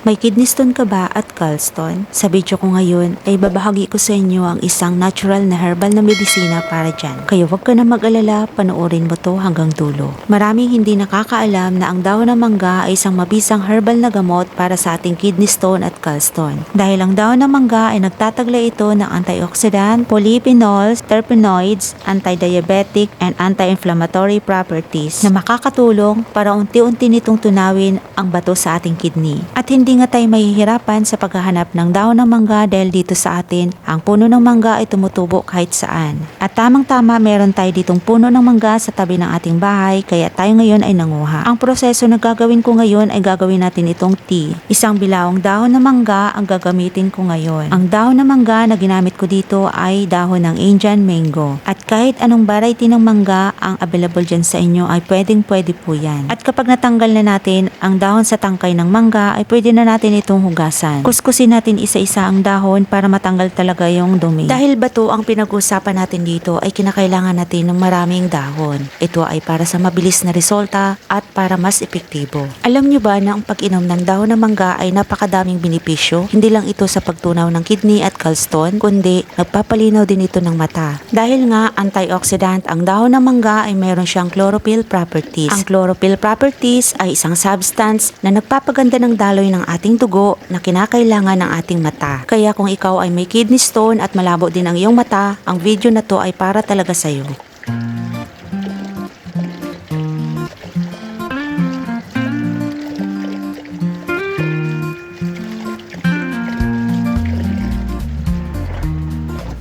May kidney stone ka ba at gallstone? Sa video ko ngayon ay babahagi ko sa inyo ang isang natural na herbal na medisina para dyan. Kaya huwag ka na mag-alala, panoorin mo to hanggang dulo. Maraming hindi nakakaalam na ang dahon ng mangga ay isang mabisang herbal na gamot para sa ating kidney stone at gallstone. Dahil ang dahon ng mangga ay nagtataglay ito ng antioxidant, polyphenols, terpenoids, anti-diabetic, and anti-inflammatory properties na makakatulong para unti-unti nitong tunawin ang bato sa ating kidney. At hindi nga tayo mahihirapan sa paghahanap ng dahon ng mangga dahil dito sa atin, ang puno ng mangga ay tumutubo kahit saan. At tamang-tama meron tayo ditong puno ng mangga sa tabi ng ating bahay kaya tayo ngayon ay nanguha. Ang proseso na gagawin ko ngayon ay gagawin natin itong tea. Isang bilawang dahon ng mangga ang gagamitin ko ngayon. Ang dahon ng mangga na ginamit ko dito ay dahon ng Indian mango. At kahit anong variety ng mangga ang available dyan sa inyo ay pwedeng pwede po yan. At kapag natanggal na natin ang dahon sa tangkay ng mangga ay pwede na natin itong hugasan. Kuskusin natin isa-isa ang dahon para matanggal talaga yung dumi. Dahil bato ang pinag-usapan natin dito ay kinakailangan natin ng maraming dahon. Ito ay para sa mabilis na resulta at para mas epektibo. Alam nyo ba na ang pag-inom ng dahon ng mangga ay napakadaming benepisyo? Hindi lang ito sa pagtunaw ng kidney at gallstone, kundi nagpapalinaw din ito ng mata. Dahil nga antioxidant ang dahon ng mangga ay meron siyang chlorophyll properties. Ang chlorophyll properties ay isang substance na nagpapaganda ng daloy ng ating dugo na kinakailangan ng ating mata. Kaya kung ikaw ay may kidney stone at malabo din ang iyong mata, ang video na to ay para talaga sa'yo.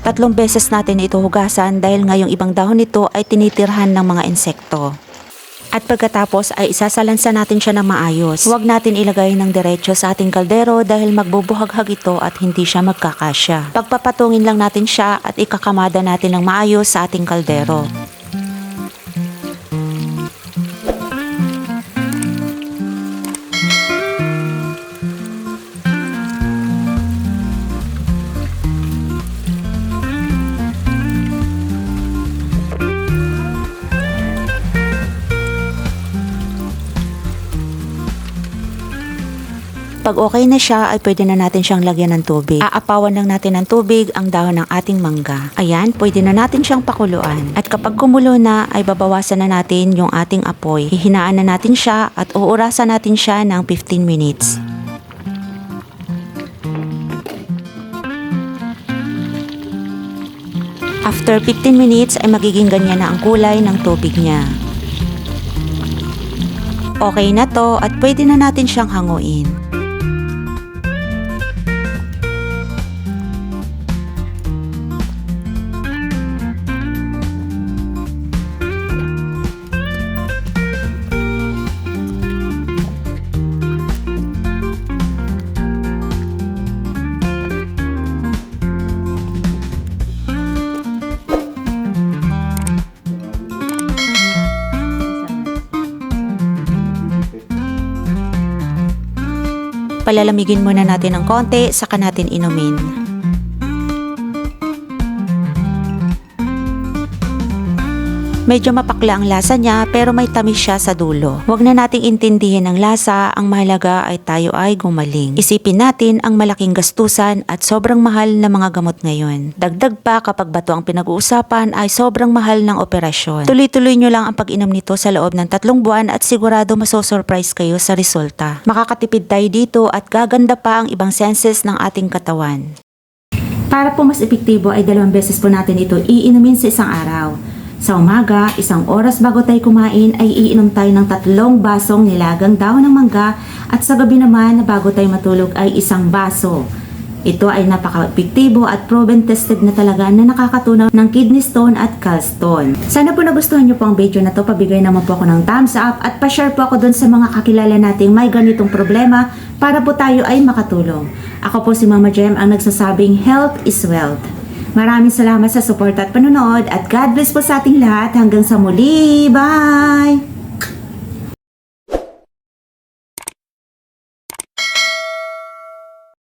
Tatlong beses natin ito hugasan dahil ngayong ibang dahon nito ay tinitirhan ng mga insekto. At pagkatapos ay isasalansa natin siya ng maayos. Huwag natin ilagay ng diretso sa ating kaldero dahil magbubuhaghag ito at hindi siya magkakasya. Pagpapatungin lang natin siya at ikakamada natin ng maayos sa ating kaldero. Pag okay na siya, ay pwede na natin siyang lagyan ng tubig. Aapawan lang natin ng tubig ang dahon ng ating mangga. Ayan, pwede na natin siyang pakuluan. At kapag kumulo na, ay babawasan na natin yung ating apoy. Hihinaan na natin siya at uurasan natin siya ng 15 minutes. After 15 minutes ay magiging ganyan na ang kulay ng tubig niya. Okay na to at pwede na natin siyang hanguin. Palalamigin muna natin ng konti, saka natin inumin. Medyo mapakla ang lasa niya pero may tamis siya sa dulo. Huwag na nating intindihin ang lasa, ang mahalaga ay tayo ay gumaling. Isipin natin ang malaking gastusan at sobrang mahal na mga gamot ngayon. Dagdag pa kapag bato ang pinag-uusapan ay sobrang mahal ng operasyon. Tuloy-tuloy nyo lang ang pag-inom nito sa loob ng tatlong buwan at sigurado masosurprise kayo sa resulta. Makakatipid tayo dito at gaganda pa ang ibang senses ng ating katawan. Para po mas epektibo ay dalawang beses po natin ito iinumin sa isang araw. Sa umaga, isang oras bago tayo kumain ay iinom tayo ng tatlong basong nilagang dahon ng mangga at sa gabi naman bago tayo matulog ay isang baso. Ito ay napaka-epektibo at proven tested na talaga na nakakatunaw ng kidney stone at gallstone. Sana po nagustuhan niyo po ang video na to. Pabigay naman po ako ng thumbs up at pa-share po ako dun sa mga kakilala nating may ganitong problema para po tayo ay makatulong. Ako po si Mama Jem ang nagsasabing health is wealth. Maraming salamat sa support at panonood at God bless po sa ating lahat hanggang sa muli. Bye!